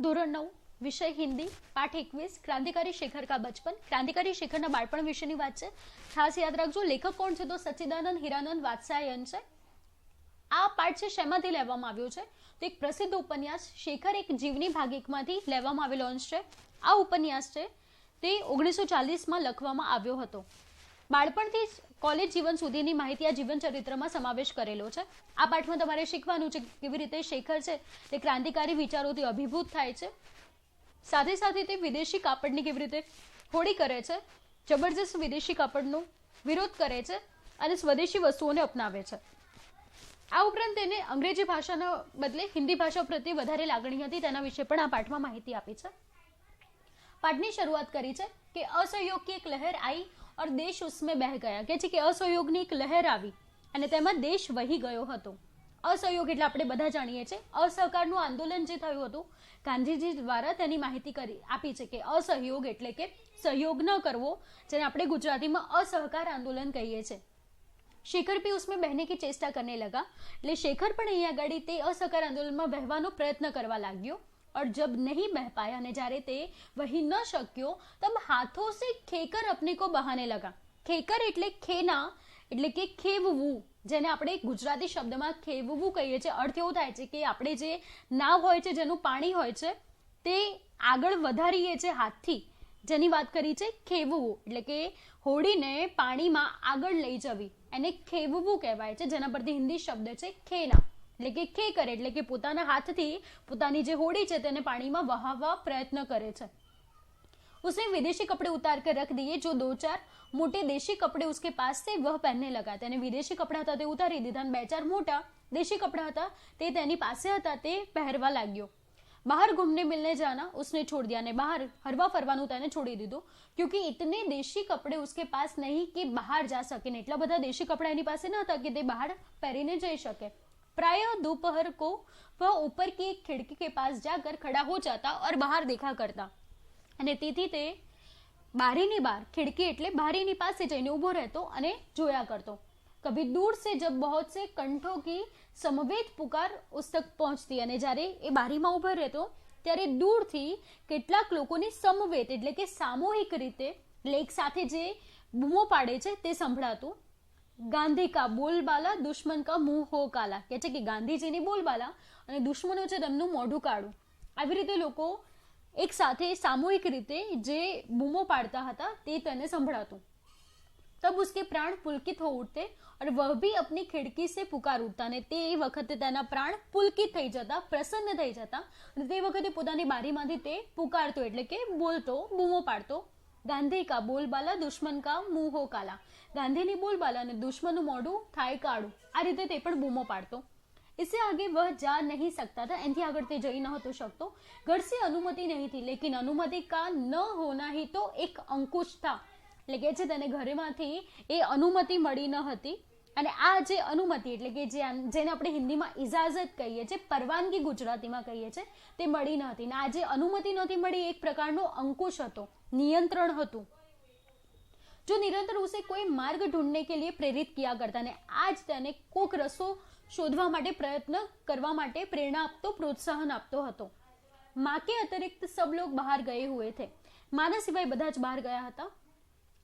ધોરણ નવ, વિષય હિન્દી, પાઠ એકવીસ, ક્રાંતિકારી શેખર કા બચપન. ક્રાંતિકારી શેખરના બાળપણ વિશેની વાત છે. ખાસ યાદ રાખજો, લેખક કોણ છે તો સચ્ચિદાનંદ હિરાનંદ વાત્સાયન છે. આ પાઠ છે શેમાંથી લેવામાં આવ્યો છે? તો એક પ્રસિદ્ધ ઉપન્યાસ, શેખર એક જીવની ભાગિકમાંથી લેવામાં આવેલો અંશ છે. આ ઉપન્યાસ છે તે ઓગણીસો ચાલીસમાં લખવામાં આવ્યો હતો. બાળપણથી જ કોલેજ જીવન સુધીની માહિતી આ જીવન ચરિત્રમાં સમાવેશ કરેલો છે. આ પાઠમાં તમારે શીખવાનું છે કેવી રીતે શેખર છે, તે ક્રાંતિકારી વિચારોથી અભિભૂત થાય છે. સાથે સાથે તે વિદેશી કાપડની કેવી રીતે હોળી કરે છે, જબરજસ્ત વિદેશી કાપડનો વિરોધ કરે છે અને સ્વદેશી વસ્તુઓને અપનાવે છે. આ ઉપરાંત તેને અંગ્રેજી ભાષાના બદલે હિન્દી ભાષા પ્રત્યે વધારે લાગણી હતી, તેના વિશે પણ આ પાઠમાં માહિતી આપી છે. પાઠની શરૂઆત કરી છે કે અસહયોગ એક લહેર આવી और દેશ उसमें બહ ગયા કે છે કે અસહયોગની એક લહેર આવી અને તેમાં દેશ વહી ગયો હતો અસહયોગ એટલે આપણે બધા જાણીએ છીએ અસહકારનું આંદોલન જે થયું હતું ગાંધીજી દ્વારા તેની માહિતી કરી આપી છે કે અસહયોગ એટલે કે સહયોગ ન કરવો જેને આપણે ગુજરાતીમાં અસહકાર આંદોલન કહીએ છીએ શેખર भी उसमें बहने की चेष्टा करने लगा એટલે શેખર પણ અહીંયા આગળ તે અસહકાર આંદોલનમાં વહેવાનો પ્રયત્ન કરવા લાગ્યો और जब नहीं बह पाया અને જ્યારે તે વહી ન શક્યો તબ હાથો સે ખેકર अपने को બહાને લગા ખેકર એટલે ખેના એટલે કે ખેવવું જેને આપણે ગુજરાતી શબ્દમાં ખેવવું કહીએ છીએ અર્થ એવો થાય છે કે આપણે જે નાવ હોય છે જેનું પાણી હોય છે તે આગળ વધારીએ છીએ હાથથી જેની વાત કરી છે ખેવવું એટલે કે હોડીને પાણીમાં આગળ લઈ જવી એને ખેવવું કહેવાય છે જેના પરથી હિન્દી શબ્દ છે ખેના એટલે કે કે કરે, એટલે કે પોતાના હાથથી પોતાની જે હોડી છે તેને પાણીમાં વહાવવા પ્રયત્ન કરે છે. उसे विदेशी कपड़े उतार कर रख दिए जो दो चार मोटे देशी कपड़े उसके पास से वह पहनने लगा તેને વિદેશી કપડા હતા તે ઉતારી દીધા અને બે ચાર મોટા દેશી કપડા હતા તે તેની પાસે હતા તે પહેરવા લાગ્યો. બહાર ઘૂમને મિલને જાના ઉસને છોડ દિયા ને બહાર હરવા ફરવાનું તેને છોડી દીધું. ક્યોંકિ ઇતને દેશી કપડે ઉસકે પાસ નહીં કે બહાર જા સકે ને એટલા બધા દેશી કપડા એની પાસે ન હતા કે તે બહાર પહેરીને જઈ શકે. प्राय दोपहर को वह ऊपर की एक खिड़की के पास जाकर खड़ा हो जाता और बाहर देखा करता અને તેથી તે બારીની બહાર ખિડકી એટલે બારીની પાસે જઈને ઊભો રહેતો અને જોયા કરતો કભી દૂર સે જબ બહોત સે કંઠો કી સમવેત પુકાર ઉસ તક પહોંચતી અને જ્યારે એ બારીમાં ઊભો રહેતો ત્યારે દૂરથી કેટલાક લોકોની સમવેત એટલે કે સામૂહિક રીતે લેખ સાથે જે બૂમો પાડે છે તે સંભળાતું ગાંધી કા બોલબાલા, દુશ્મન કા મુંહ હો કાલા. કે છે કે ગાંધીજીની બોલબાલા અને દુશ્મનો છે તેમનું મોઢું કાળું. આવી રીતે લોકો એક સાથે સામૂહિક રીતે જે બૂમો પાડતા હતા તે તેને સંભળાતું. તબ ઉસકે પ્રાણ પુલકિત હો ઉઠતે અને વહ ભી અપની ખિડકી સે પુકાર ઉઠતા અને તે વખતે તેના પ્રાણ પુલકિત થઈ જતા, પ્રસન્ન થઈ જતા અને તે વખતે પોતાની બારીમાંથી તે પુકારતો એટલે કે બોલતો, બૂમો પાડતો. ગાંધી કા બોલબાલા દુશ્મન કા મુહો કાલા. ગાંધીની બોલબાલા અને દુશ્મનનું મોઢું થાય કાળું. આ રીતે તે પણ બૂમો પાડતો. इससे आगे वह जा नहीं सकता था। એનથી આગળ તે જઈ નહોતો શકતો ઘર સે અનુમતિ નહીં હતી લેકિન અનુમતિ કા ન હોના હી તો એક અંકુશ થા એટલે કે છે તેને ઘરેમાંથી એ અનુમતિ મળી ન હતી અને આ જે અનુમતિ એટલે કે જેને આપણે હિન્દીમાં ઇજાજત કહીએ છીએ પરવાનગી ગુજરાતીમાં કહીએ છીએ તે મળી ન હતી અને આ જે અનુમતિ નહોતી મળી એક પ્રકારનો અંકુશ હતો નિયંત્રણ હતું जो निरंतर उसे कोई मार्ग ढूंढने के लिए प्रेरित किया करता ને આ જ તેને કોક રસ્તો શોધવા માટે પ્રયત્ન કરવા માટે પ્રેરણા આપતો પ્રોત્સાહન આપતો હતો માં કે અતિરિક્ત સબ લોગ બહાર ગયે હુએ થે માના સિવાય બધા જ બહાર ગયા હતા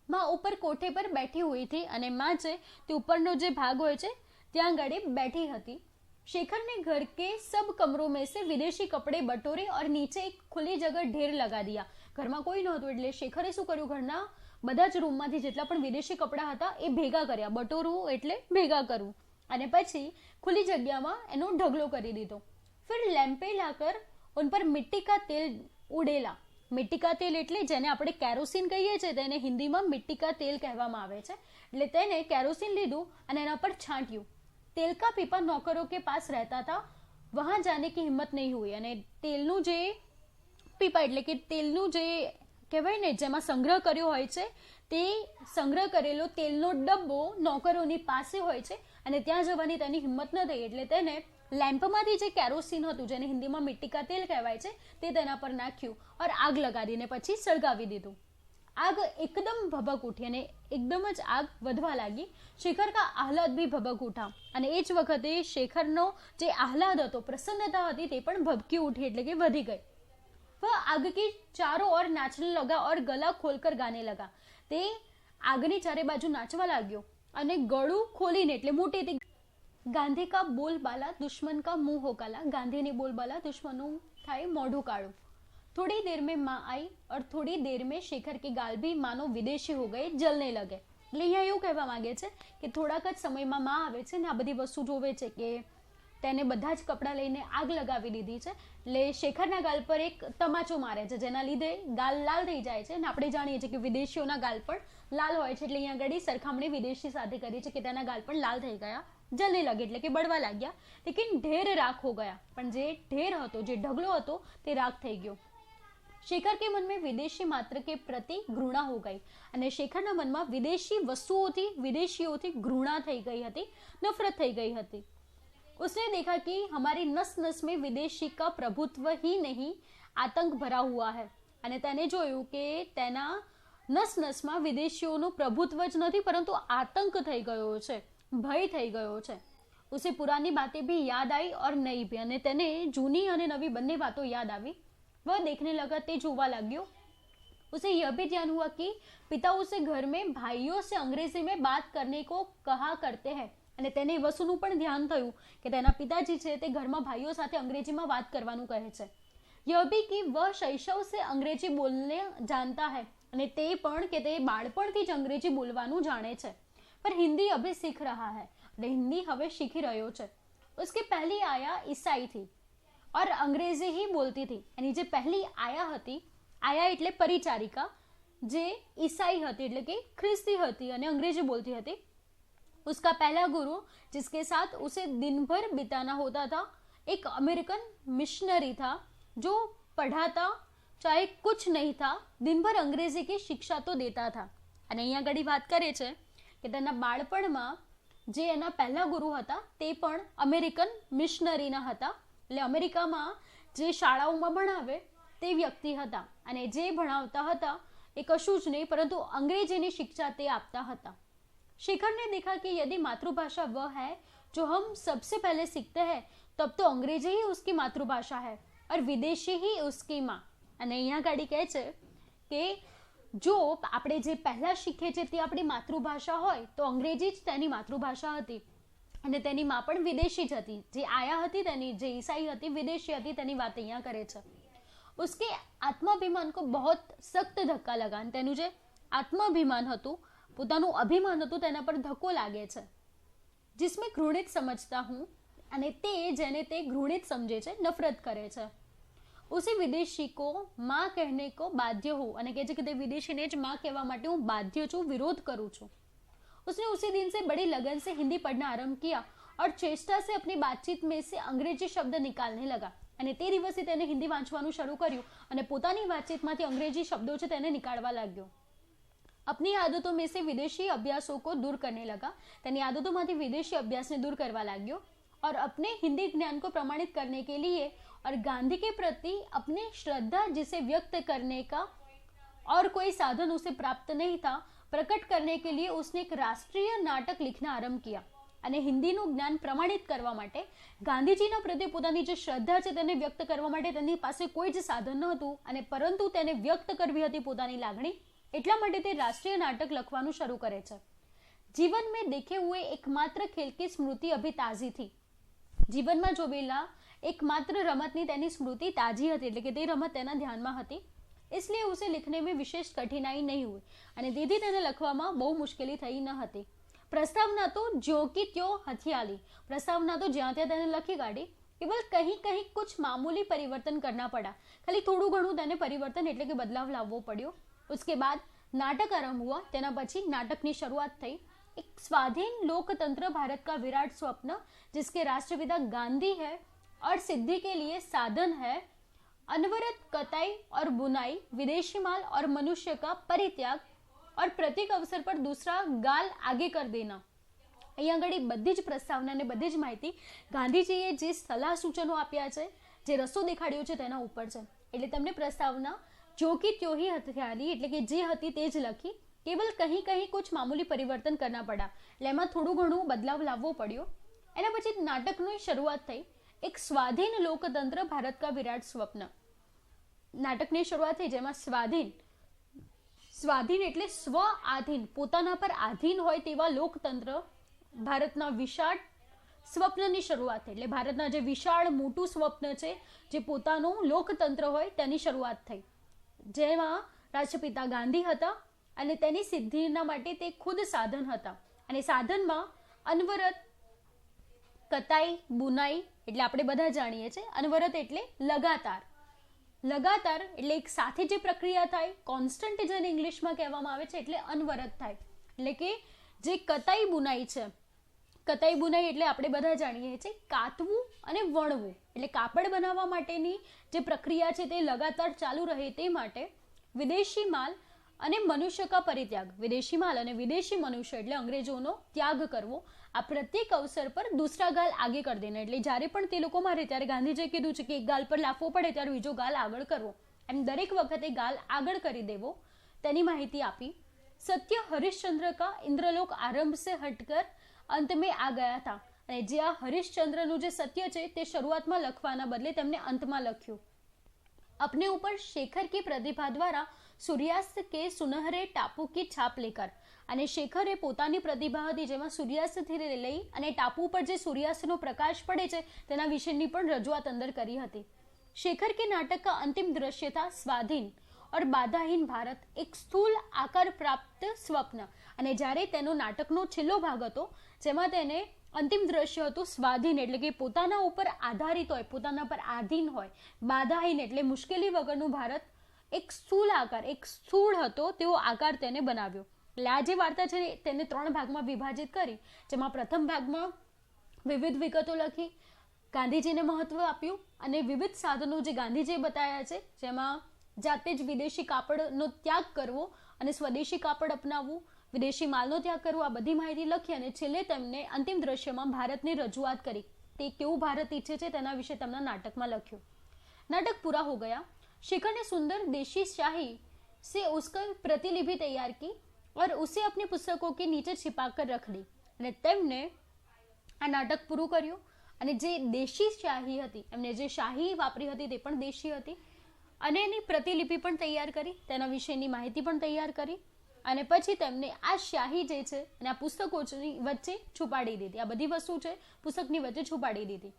માં ઉપર કોઠે પર બેઠી હુઈ थी અને માં છે તે ઉપરનો જે ભાગ હોય છે ત્યાં આગળ બેઠી હતી शेखर ने घर के सब कमरों में से विदेशी कपड़े बटोरे और नीचे एक खुली जगह ढेर लगा दिया ઘરમાં કોઈ નહોતું એટલે શેખરે શું કર્યું? ઘરના બધા જ રૂમમાંથી જેટલા પણ વિદેશી કપડાં હતા એ ભેગા કર્યા. બટોરવું એટલે ભેગા કરવું અને પછી ખુલ્લી જગ્યામાં એનો ઢગલો કરી દીધો. ફિર લેમ્પે લાકર ઉન પર મિટ્ટી કા તેલ ઉડેલા. મિટ્ટી કા તેલ એટલે જેને આપણે કેરોસીન કહીએ છીએ, તેને હિન્દીમાં મિટ્ટી કા તેલ કહેવામાં આવે છે. એટલે તેને કેરોસીન લીધું અને એના પર છાંટ્યું. તેલ કા પીપા નોકરો કે પાસ રહેતા હતા, વહાં જાને કી હિંમત નહીં હોય અને તેલનું જે પીપા એટલે કે તેલનું જે કહેવાય ને, જેમાં સંગ્રહ કર્યો હોય છે, તે સંગ્રહ કરેલો તેલનો ડબ્બો નોકરોની પાસે હોય છે અને ત્યાં જવાની તેની હિંમત ન થઈ એટલે તેને લેમ્પમાંથી જે કેરોસીન હતું, જેને હિન્દીમાં મિટ્ટીકા તેલ કહેવાય છે, તે તેના પર નાખ્યું ઓર આગ લગાડીને પછી સળગાવી દીધું. આગ એકદમ ભભક ઉઠી અને એકદમ જ આગ વધવા લાગી. શેખર કા આહલાદ બી ભભક ઉઠા અને એ જ વખતે શેખરનો જે આહલાદ હતો, પ્રસન્નતા હતી તે પણ ભભકી ઉઠી એટલે કે વધી ગઈ. वह आग की चारों ओर नाचने लगा और गला खोलकर गाने लगा તે આગની ચારે બાજુ નાચવા લાગ્યો અને ગળું ખોલીને એટલે મોટેથી ગાંધી કા બોલબાલા દુશ્મન કા મુંહ હો કાલા ગાંધીની બોલબાલા દુશ્મનનું થાય મોઢું કાળું थोड़ी देर में माँ आई और थोड़ी देर में शेखर की गाल भी मानो વિદેશી હો ગઈ જલને લગે એટલે અહીંયા એવું કહેવા માંગે છે કે થોડાક જ સમયમાં માં આવે છે ને આ બધી વસ્તુ જોવે છે કે તેને બધા જ કપડાં લઈને આગ લગાવી દીધી છે. એટલે શેખરના ગાલ પર એક તમાચો મારે છે, જેના લીધે ગાલ લાલ થઈ જાય છે અને આપણે જાણીએ છીએ કે વિદેશીઓના ગાલ પણ લાલ હોય છે. એટલે અહીંયા આગળ સરખામણી વિદેશી સાથે કરી છે કે તેના ગાલ પણ લાલ થઈ ગયા. જલને લગે, એટલે કે બળવા લાગ્યા. લેકિન ઢેર રાખ હો ગયા. પણ જે ઢેર હતો, જે ઢગલો હતો, તે રાખ થઈ ગયો. શેખર કે મનમાં વિદેશી માત્ર કે પ્રતિ ઘૃણા હો ગઈ. અને શેખરના મનમાં વિદેશી વસ્તુઓથી, વિદેશીઓથી ઘૃણા થઈ ગઈ હતી, નફરત થઈ ગઈ હતી. उसने देखा कि हमारी નસ નસમાં વિદેશી કા પ્રભુત્વ હી નહીં આતંક ભરા હુઆ હૈ અને તેને જોયું કે તેના નસ નસમાં વિદેશીઓનું પ્રભુત્વ જ નથી પરંતુ આતંક થઈ ગયો છે ભય થઈ ગયો છે ઉસે પુરાની બાતે ભી યાદ આવી ઓર નઈ ભી અને તેને જૂની અને નવી બંને વાતો યાદ આવી वह દેખને લગા તે જોવા લાગ્યો ઉસે यह ભી ધ્યાન हुआ કે પિતા ઉસે घर में भाइयों से अंग्रेजी में बात करने को कहा करते हैं। અને તેને એ વસ્તુનું પણ ધ્યાન થયું કે તેના પિતાજી છે તે ઘરમાં ભાઈઓ સાથે અંગ્રેજીમાં વાત કરવાનું કહે છે. યહ ભી કે વ શૈશવ સે અંગ્રેજી બોલને જાણતા હૈ અને તે પણ કે તે બાળપણથી જ અંગ્રેજી બોલવાનું જાણે છે. પર હિન્દી અભી શીખ રહા હૈ અને હિન્દી હવે શીખી રહ્યો છે. ઉસકે પહેલી આયા ઈસાઈ થી ઓર અંગ્રેજી હી બોલતી હતી એની જે પહેલી આયા હતી, આયા એટલે પરિચારિકા, જે ઈસાઈ હતી એટલે કે ખ્રિસ્તી હતી અને અંગ્રેજી બોલતી હતી. उसका पहला गुरु जिसके साथ उसे दिन भर बिताना होता था एक अमेरिकन मिशनरी था जो पढ़ाता चाहे कुछ नहीं था दिन भर અંગ્રેજી की શિક્ષા તો દેતા था અને અહીંયા આગળ વાત કરે છે કે તેના બાળપણમાં જે એના પહેલા ગુરુ હતા તે પણ અમેરિકન મિશનરીના હતા એટલે અમેરિકામાં જે શાળાઓમાં ભણાવે તે વ્યક્તિ હતા અને જે ભણાવતા હતા એ કશું જ નહીં પરંતુ અંગ્રેજીની શિક્ષા તે આપતા હતા शिखर ने देखा कि यदि मातृभाषा वह है जो हम सबसे पहले सीखते हैं तब तो अंग्रेजी ही उसकी मातृभाषा है और विदेशी ही उसकी माँ અને અહીંયા ગાડી કહે છે કે જો આપણે જે પહેલા શીખીએ છીએ તે આપણી માતૃભાષા હોય તો અંગ્રેજી જ તેની માતૃભાષા હતી અને તેની માં પણ વિદેશી જ હતી જે આયા હતી તેની જે ઈસાઈ હતી વિદેશી હતી તેની વાત અહીંયા કરે છે ઉસકે આત્માભિમાન કો બહોત સખ્ત ધક્કા લગા અને તેનું જે આત્માભિમાન હતું પોતાનું અભિમાન હતું તેના પર ધક્કો લાગે છે जिसमें ઘૃણિત સમજતા હું અને તે જેને તે ઘૃણિત સમજે છે નફરત કરે છે ઉસે વિદેશી કો માં કહેને કો બાધ્ય હું અને કહે છે કે તે વિદેશીને જ માં કહેવા માટે હું બાધ્ય છું વિરોધ કરું છું उसने उसी दिन से बड़ी लगन से हिंदी पढ़ना आरंभ किया और चेष्टा से अपनी बातचीत में से अंग्रेजी शब्द निकालने लगा અને તે દિવસે તેને હિન્દી વાંચવાનું શરૂ કર્યું અને પોતાની વાતચીતમાંથી અંગ્રેજી શબ્દો છે તેને નીકાળવા લાગ્યો अपनी आदतों में से विदेशी अभ्यासों को दूर करने लगा તેની આદતોમાંથી વિદેશી અભ્યાસને દૂર કરવા લાગ્યો और अपने हिंदी ज्ञान को प्रमाणित करने के लिए और गांधी के प्रति अपने श्रद्धा जिसे व्यक्त करने का और कोई साधन उसे प्राप्त नहीं था प्रकट करने के लिए उसने एक राष्ट्रीय नाटक लिखना आरंभ किया અને હિન્દીનું જ્ઞાન પ્રમાણિત કરવા માટે ગાંધીજીના પ્રત્યે પોતાની જે શ્રદ્ધા છે તેને વ્યક્ત કરવા માટે તેની પાસે કોઈ જ સાધન ન હતું અને પરંતુ તેને વ્યક્ત કરવી હતી પોતાની લાગણી એટલા માટે તે રાષ્ટ્રીય નાટક લખવાનું શરૂ કરે છે. જીવન મેં દેખે હુએ એકમાત્ર ખેલ કે સ્મૃતિ અભી તાજી થી. જીવનમાં જોવેલા એકમાત્ર રમતની તેની સ્મૃતિ તાજી હતી એટલે કે તે રમત તેના ધ્યાનમાં હતી. એટલે ઉસે લખને મેં વિશેષ કઠિનાઈ નહીં હોય અને દીદી તેને લખવામાં બહુ મુશ્કેલી થઈ ન હતી. પ્રસ્તાવના તો જો કે ત્યો હથિયાલી. પ્રસ્તાવના તો જ્યાં ત્યાં તેને લખી કાઢી. કેવલ કંઈ કહીં કુછ મામૂલી પરિવર્તન કરના પડ્યા. ખાલી થોડું ઘણું તેને પરિવર્તન એટલે કે બદલાવ લાવવો પડ્યો. उसके बाद नाटक आरंभ हुआ તેના પછી નાટકની શરૂઆત થઈ એક स्वाधीन लोकतंत्र भारत का विराट स्वप्न जिसके राष्ट्रपिता गांधी है और सिद्धि के लिए साधन है अनवरत कताई और बुनाई विदेशी माल और मनुष्य का परित्याग और प्रत्येक अवसर पर दूसरा गाल आगे कर देना અહીંયા આગળ બધી જ પ્રસ્તાવના અને બધી જ માહિતી ગાંધીજીએ જે સલાહ સૂચનો આપ્યા છે જે રસ્તો દેખાડ્યો છે તેના ઉપર છે એટલે તમને પ્રસ્તાવના જો કે ત્યોહી હથિયારી એટલે કે જે હતી તે જ લખી કેવલ કહી કહી કુછ મામૂલી પરિવર્તન કરના પડા એટલે એમાં થોડું ઘણું બદલાવ લાવવો પડ્યો. એના પછી નાટકની શરૂઆત થઈ. એક સ્વાધીન લોકતંત્ર ભારત કા વિરાટ સ્વપ્ન. નાટકની શરૂઆત થઈ જેમાં સ્વાધીન. સ્વાધીન એટલે સ્વ આધીન. પોતાના પર આધીન હોય તેવા લોકતંત્ર ભારતના વિશાળ સ્વપ્નની શરૂઆત થઈ. એટલે ભારતના જે વિશાળ મોટું સ્વપ્ન છે, જે પોતાનું લોકતંત્ર હોય તેની શરૂઆત થઈ. જેમાં રાષ્ટ્રપિતા ગાંધી હતા અને તેની સિદ્ધિના માટે તે ખુદ સાધન હતા. અને સાધનમાં અનવરત કતાઈ, બુનાઈ એટલે આપણે બધા જાણીએ છીએ. અનવરત એટલે લગાતાર. લગાતાર એટલે એક સાથે જે પ્રક્રિયા થાય કોન્સ્ટન્ટ જેને ઇંગ્લિશમાં કહેવામાં આવે છે એટલે અનવરત થાય. એટલે કે જે કતાઈ, બુનાઈ છે કતાઈ બુનાઈ એટલે આપણે બધા જાણીએ છીએ કાતવું અને વણવું. એટલે કાપડ બનાવવા માટેની જે પ્રક્રિયા છે તે લગાતાર ચાલુ રહે તે માટે વિદેશી માલ અને મનુષ્ય કા પરિત્યાગ. વિદેશી માલ અને વિદેશી મનુષ્ય એટલે અંગ્રેજોનો ત્યાગ કરવો આ પ્રત્યેક અવસર પર દૂસરા ગાલ આગે કરી દેને. એટલે જ્યારે પણ તે લોકો મારે, ત્યારે ગાંધીજીએ કીધું છે કે એક ગાલ પર લાફવો પડે, ત્યારે બીજો ગાલ આગળ કરવો. એમ દરેક વખતે ગાલ આગળ કરી દેવો. તેની માહિતી આપી. સત્ય હરિશ્ચંદ્ર કા ઇન્દ્રલોક આરંભ સે હટકર અંત મેં આ ગયા હતા અને જે આ હરિશ્ચંદ્રનું જે સત્ય છે તે શરૂઆતમાં લખવાના બદલે તેમણે અંતમાં લખ્યું अपने ऊपर शेखर की प्रतिभा દ્વારા સૂર્યાસ્ત કે સુનહરે ટાપુ કી છાપ લેકર અને શેખરે પોતાની પ્રતિભા હતી જેમાં સૂર્યાસ્તથી લઈ અને ટાપુ પર જે સૂર્યાસ્તનો પ્રકાશ પડે છે તેના વિશેની પણ રજૂઆત અંદર કરી હતી શેખર કે નાટક કા અંતિમ દ્રશ્ય था સ્વાધીન ઓર બાધાહીન ભારત એક સ્થૂલ આકાર પ્રાપ્ત સ્વપ્ન અને જ્યારે તેનો નાટકનો છેલ્લો ભાગ હતો, જેમાં તેને અંતિમ દ્રશ્ય હતું સ્વાધીન, એટલે કે પોતાના ઉપર આધારિત હોય, પોતાના પર આધીન હોય, બાધાહીન, એટલે મુશ્કેલી વગરનું ભારત, એક સ્થૂળ આકાર, એક સ્થૂળ હતો, તેવો આકાર તેને બનાવ્યો. એટલે આ જે વાર્તા છે, તેને ત્રણ ભાગમાં વિભાજિત કરી, જેમાં પ્રથમ ભાગમાં વિવિધ વિગતો લખી, ગાંધીજીને મહત્વ આપ્યું અને વિવિધ સાધનો જે ગાંધીજીએ બતાવ્યા છે, જેમાં જાતે જ વિદેશી કાપડનો ત્યાગ કરવો અને સ્વદેશી કાપડ અપનાવવું વિદેશી માલનો ત્યાગ કરવો આ બધી માહિતી લખી અને છેલ્લે તેમને અંતિમ દ્રશ્યમાં ભારતની રજૂઆત કરી તે કેવું ભારત ઈચ્છે છે તેના વિશે તેમના નાટકમાં લખ્યું नाटक पूरा हो गया शिखर ने सुंदर देशी शाही से उसका प्रतिलिपि तैयार की और उसे अपनी पुस्तकों के નીચે छिपाकर रख दी અને તેમને આ નાટક પૂરું કર્યું અને જે દેશી શાહી હતી એમને જે શાહી વાપરી હતી તે પણ દેશી હતી અને એની પ્રતિલિપિ પણ તૈયાર કરી તેના વિશેની માહિતી પણ તૈયાર કરી અને પછી તેમને આ શાહી જે છે અને આ પુસ્તકોની વચ્ચે છુપાડી દીધી આ બધી વસ્તુ છે પુસ્તકની વચ્ચે છુપાડી દીધી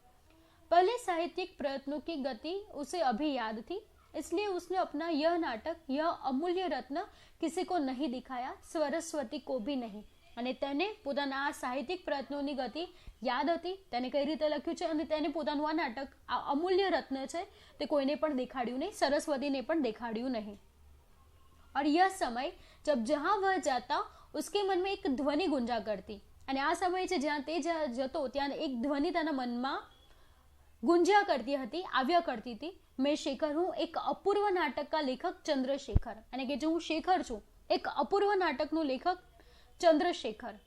पहले साहित्यिक प्रयत्नों की गति उसे अभी याद थी इसलिए उसने अपना यह नाटक यह अमूल्य रत्न किसी को नहीं दिखाया સરસ્વતી को भी નહીં અને તેને પોતાના આ સાહિત્યિક પ્રયત્નોની ગતિ યાદ હતી તેને કઈ રીતે લખ્યું છે અને તેને પોતાનું આ નાટક આ અમૂલ્ય રત્ન છે તે કોઈને પણ દેખાડ્યું નહીં સરસ્વતીને પણ દેખાડ્યું નહીં और यह समय जब जहां वह जाता उसके मन में એક ધ્વનિ ગુંજા કરતી અને આ સમય છે જ્યાં તે જ્યાં જતો ત્યાં એક ધ્વનિ તેના મનમાં ગુંજ્યા કરતી હતી આવ્યા કરતી હતી મેં શેખર હું એક અપૂર્વ નાટક કા લેખક ચંદ્રશેખર અને કે જો હું શેખર છું એક અપૂર્વ નાટકનું લેખક चंद्रशेखर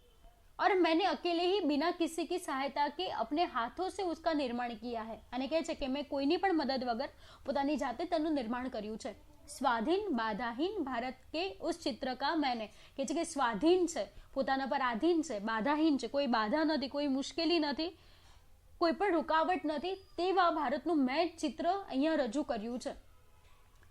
और मैंने अकेले ही बिना किसी की सहायता के अपने हाथों से उसका निर्माण किया है અને કહે છે કે મેં કોઈની પણ મદદ વગર પોતાની જાતે તેનું નિર્માણ કર્યું છે સ્વાધીન બાધાહીન ભારત કે ઉસ ચિત્ર કા મેને કે છે કે સ્વાધીન છે પોતાના પર આધીન છે બાધાહીન છે કોઈ બાધા નથી કોઈ મુશ્કેલી નથી કોઈ પણ રૂકાવટ નથી તેવા ભારતનું મેં ચિત્ર અહીંયા રજૂ કર્યું છે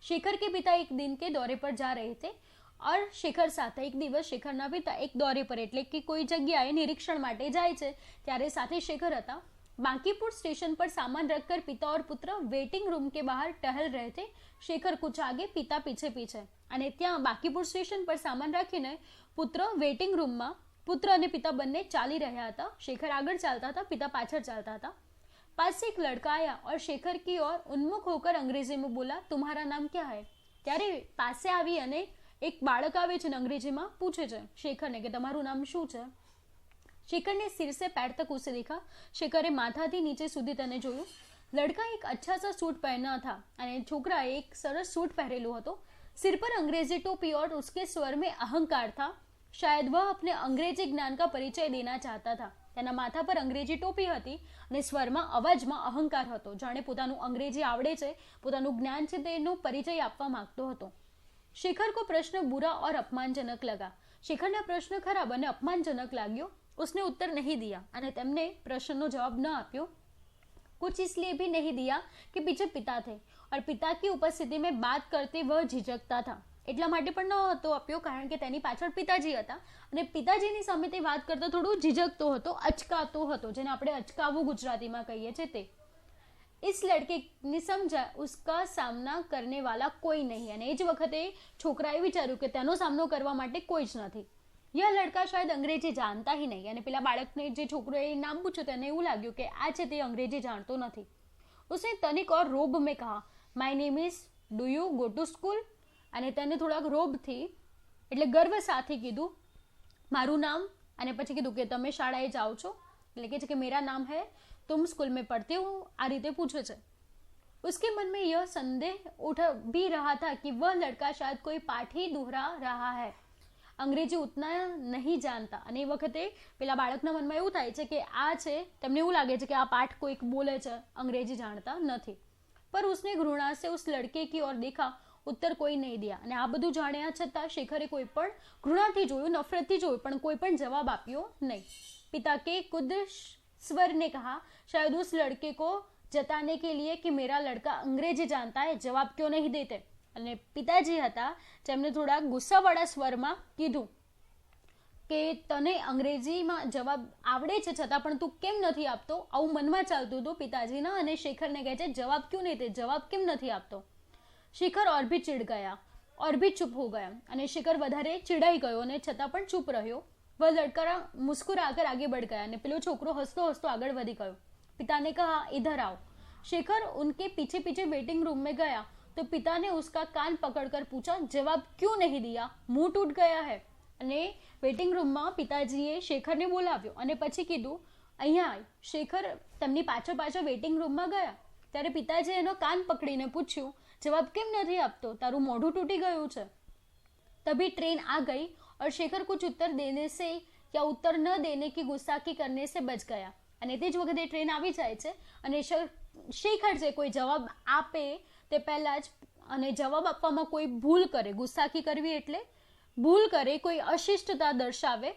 શેખર કે પિતા એક દિન કે દોરે પર જા રહે થે और શેખર સાથે એક દિવસ શેખરના પિતા એક દોરે પર એટલે કે કોઈ જગ્યાએ નિરીક્ષણ માટે જાય છે ત્યારે સાથે શેખર હતા बांकीपुर स्टेशन पर सामान रखकर पिता और पुत्र वेटिंग रूम के बाहर टहल रहे थे शेखर कुछ आगे પિતા પીછે પીછે અને ત્યાં બાંકીપુર સ્ટેશન પર સામાન રાખીને પુત્ર વેટિંગ રૂમમાં પુત્ર અને પિતા બંને ચાલી રહ્યા હતા શેખર આગળ ચાલતા હતા પિતા પાછળ ચાલતા હતા पास से एक लड़का आया और शेखर की ओर उन्मुख होकर अंग्रेजी में बोला तुम्हारा नाम क्या है ત્યારે પાસે આવી અને એક બાળક આવે છે ને અંગ્રેજીમાં પૂછે છે શેખરને કે તમારું નામ શું છે शेखर ने सिर से पैर तक उसे देखा शेखरे માથાથી નીચે સુધી તેને જોયું લડકા એક અચ્છા સા સૂટ પહેના था અને છોકરાએ એક સરસ સૂટ પહેરેલો હતો सिर पर अंग्रेजी टोपी और उसके स्वर में अहंकार था शायद वह अपने अंग्रेजी ज्ञान का परिचय देना चाहता था તેના માથા પર અંગ્રેજી ટોપી હતી અને સ્વરમાં અવાજમાં અહંકાર હતો જાણે પોતાનું અંગ્રેજી આવડે છે પોતાનું જ્ઞાન છે તેનો પરિચય આપવા માંગતો હતો શેખર કો પ્રશ્ન બુરા और अपमानजनक लगा શેખરના પ્રશ્ન ખરાબ અને અપમાનજનક લાગ્યો उसने उत्तर नहीं दिया અને તેમને પ્રશ્નનો જવાબ ન આપ્યો कुछ इसलिए भी नहीं दिया कि पीछे पिता थे और पिता की उपस्थिति में बात करते वह झिझकता था એટલા માટે પણ ન હતો આપ્યો કારણ કે તેની પાછળ પિતાજી હતા અને પિતાજીની સામે તે વાત કરતા થોડું ઝીઝકતો હતો અચકાતો હતો જેને આપણે અચકાવું ગુજરાતીમાં કહીએ છીએ તે ઇસ લડકેની સમજા ઉસકા સામના કરને વાલા કોઈ નહીં અને એ જ વખતે છોકરાએ વિચાર્યું કે તેનો સામનો કરવા માટે કોઈ જ નથી યહ લડકા શાયદ અંગ્રેજી જાણતા હિ નહીં અને પેલા બાળકને જે છોકરોએ નામ પૂછ્યું તેને એવું લાગ્યું કે આ છે તે અંગ્રેજી જાણતો નથી ઉસને તનિક ઓર રોબ મેં કહા my name is do you go to school અને તેને થોડાક રોબથી એટલે ગર્વ સાથે કીધું મારું નામ અને પછી કીધું કે તમે શાળાએ જાઓ છો એટલે કે છે કે મેરા નામ હૈ तुम स्कूल में पढ़ते हो आ રીતે પૂછે છે उसके मन में यह संदेह उठ भी रहा था कि वह लड़का शायद कोई पाठ ही दोहरा रहा है અંગ્રેજી ઉતના નહીં જાણતા અને એ વખતે પેલા બાળકના મનમાં એવું થાય છે કે આ છે તેમને એવું લાગે છે કે આ પાઠ કોઈક બોલે છે અંગ્રેજી જાણતા નથી પર उसने घृणा से उस लड़के की ओर देखा ઉત્તર કોઈ નહીં દિયા અને આ બધું જાણ્યા છતાં શેખરે કોઈ પણ ઘૃણાથી જોયું નફરતથી જોયું પણ કોઈ પણ જવાબ આપ્યો નહીં પિતા કે ખુદ स्वर ने कहा, शायद उस लड़के को જતાને કે લીએ કે મેરા લડકા અંગ્રેજી જાણતા હે જવાબ ક્યો નહીં દેતે અને પિતાજી હતા, જેમને થોડા ગુસ્સાવાળા સ્વરમાં કીધું કે, તને અંગ્રેજીમાં જવાબ આવડે છે છતાં પણ તું કેમ નથી આપતો? આવું મનમાં ચાલતું હતું પિતાજીના અને શેખરને કહે છે, જવાબ ક્યું નહીં તે જવાબ કેમ નથી આપતો? શિખર ઓર બી ચીડ ગયા, ઓર ભી ચૂપ હો ગયા અને શિખર વધારે ચીડાઈ ગયો અને છતાં પણ ચૂપ રહ્યો. वह लड़का मुस्कुराकर आगे बढ़ गया અને પેલો છોકરો હસતો હસતો આગળ વધી ગયો पिता ने कहा इधर आओ शेखर उनके पीछे पीछे वेटिंग रूम में गया तो पिता ने उसका कान पकड़कर पूछा जवाब क्यों नहीं दिया मुंह टूट गया है અને વેટિંગ રૂમમાં પિતાજીએ શેખરને બોલાવ્યો અને પછી કીધું અહીંયા આવ શેખર તેમની પાછળ પાછળ વેટિંગ રૂમમાં ગયા ત્યારે પિતાજીએ એનો કાન પકડીને પૂછ્યું જવાબ કેમ નથી આપતો તારું મોઢું તૂટી ગયું છે तभी ट्रेन आ गई और शेखर कुछ उत्तर देने से या उत्तर न देने की गुस्साखी करने से बच गया અને તે જ વખતે ટ્રેન આવી જાય છે અને શેખર છે કોઈ જવાબ આપે તે પહેલાં જ અને જવાબ આપવામાં કોઈ ભૂલ કરે ગુસ્સાખી કરવી એટલે ભૂલ કરે કોઈ અશિષ્ટતા દર્શાવે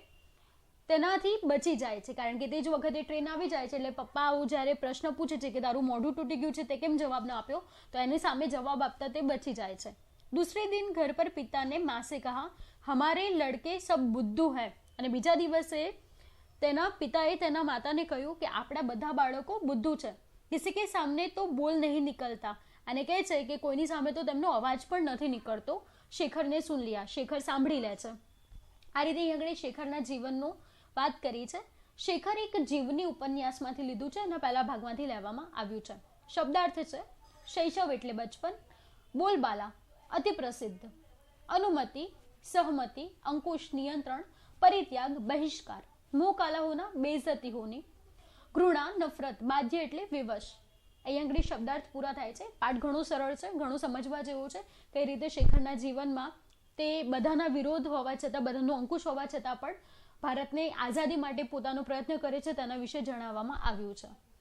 તેનાથી બચી જાય છે કારણ કે તે જ વખતે ટ્રેન આવી જાય છે એટલે પપ્પા આવું જ્યારે પ્રશ્ન પૂછે છે કે તારું મોઢું તૂટી ગયું છે તે કેમ જવાબ ન આપ્યો તો એની સામે જવાબ આપતા તે બચી જાય છે दूसरे दिन घर पर पिता ने माँ અમારે લડકે સબ બુદ્ધુ હૈ. અને બીજા દિવસે તેના પિતાએ તેના માતાને કહ્યું કે, આપણા બધા બાળકો બુદ્ધુ છે. કિસી કે સામને તો બોલ નહીં નીકળતા. અને કહે છે કે, કોઈની સામે તો તેમનો અવાજ પણ નથી નીકળતો. શેખરને સુન લ્યા. શેખર સાંભળી લે છે. આ રીતે અહીં આગળ શેખરના જીવનનો વાત કરી છે. શેખર એક જીવની ઉપન્યાસમાંથી લીધું છે અને પહેલા ભાગમાંથી લેવામાં આવ્યું છે. શબ્દાર્થ છે, શૈશવ એટલે બચપન. બોલબાલા. અતિ પ્રસિદ્ધ અનુમતિ. સહમતિ, અંકુશ, નિયંત્રણ, પરિત્યાગ, બહિષ્કાર મોહ કાલા હોના ઘૃણા, નફરત, બાધ્ય એટલે વિવશ. અહીં આગળ શબ્દાર્થ પૂરા થાય છે. પાઠ ઘણો સરળ છે, ઘણું સમજવા જેવું છે. કઈ રીતે શેખરના જીવનમાં તે બધાના વિરોધ હોવા છતાં, બધાનો અંકુશ હોવા છતાં પણ ભારતને આઝાદી માટે પોતાનો પ્રયત્ન કરે છે તેના વિશે જણાવવામાં આવ્યું છે.